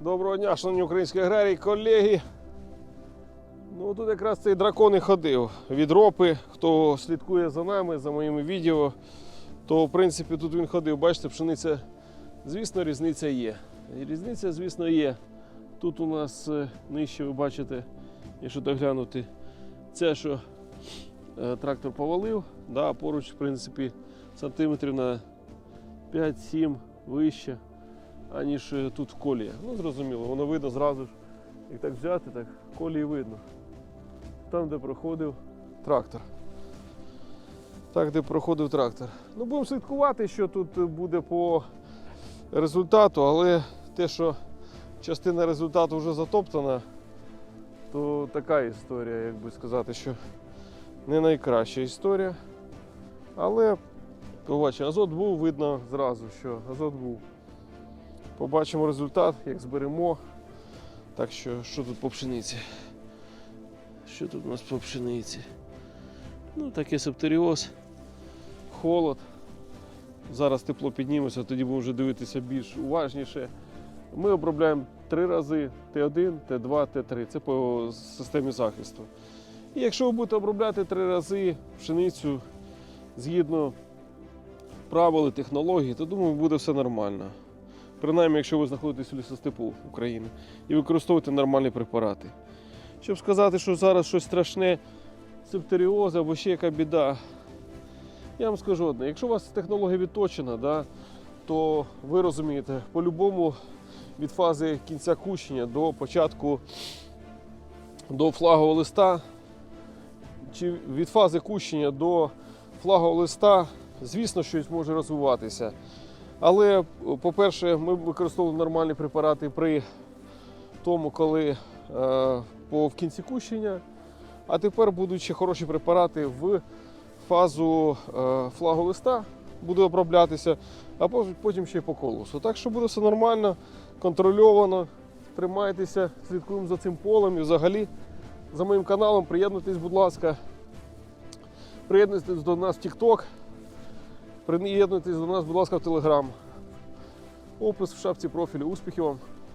Доброго дня, шановні українські аграрії, колеги. Ну тут якраз цей дракон і ходив від ропи. Хто слідкує за нами, за моїми відео, то в принципі тут він ходив. Бачите, пшениця, звісно, різниця є. Різниця, звісно, є. Тут у нас е, нижче, ви бачите, якщо доглянути, це, що е, трактор повалив, да, поруч, в принципі, сантиметрів на 5-7 вище аніж е, тут в колії. Ну, зрозуміло, воно видно зразу ж. Як так взяти, так колії видно. Там, де проходив трактор. Так, де проходив трактор. Ну, будемо слідкувати, що тут буде по результату, але те, що частина результату вже затоптана, то така історія, як би сказати, що не найкраща історія. Але побачимо, азот був, видно зразу, що азот був. Побачимо результат, як зберемо. Так що, що тут по пшениці? Що тут у нас по пшениці? Ну, таке септеріоз, холод. Зараз тепло підніметься, тоді будемо вже дивитися більш уважніше. Ми обробляємо три рази Т1, Т2, Т3. Це по системі захисту. І якщо ви будете обробляти три рази пшеницю згідно правил і технологій, то думаю, буде все нормально. Принаймні, якщо ви знаходитесь у лісостепу України і використовуєте нормальні препарати. Щоб сказати, що зараз щось страшне, септеріоз або ще яка біда. Я вам скажу одне, якщо у вас технологія відточена, да, то ви розумієте, по-любому від фази кінця кущення до початку до флагового листа, чи від фази кущення до флагового листа, звісно, щось може розвиватися. Але, по-перше, ми використовували нормальні препарати при тому, коли е, по, в кінці кущення. А тепер будуть ще хороші препарати в фазу е, флагу листа, буде оброблятися, а потім- ще й по колосу. Так що буде все нормально, контрольовано. Тримайтеся, слідкуємо за цим полем і взагалі за моїм каналом. Приєднуйтесь, будь ласка. Приєднуйтесь до нас в TikTok. Приєднуйтесь до нас, будь ласка, в Телеграм. Опис в шапці профілю. Успіхів вам!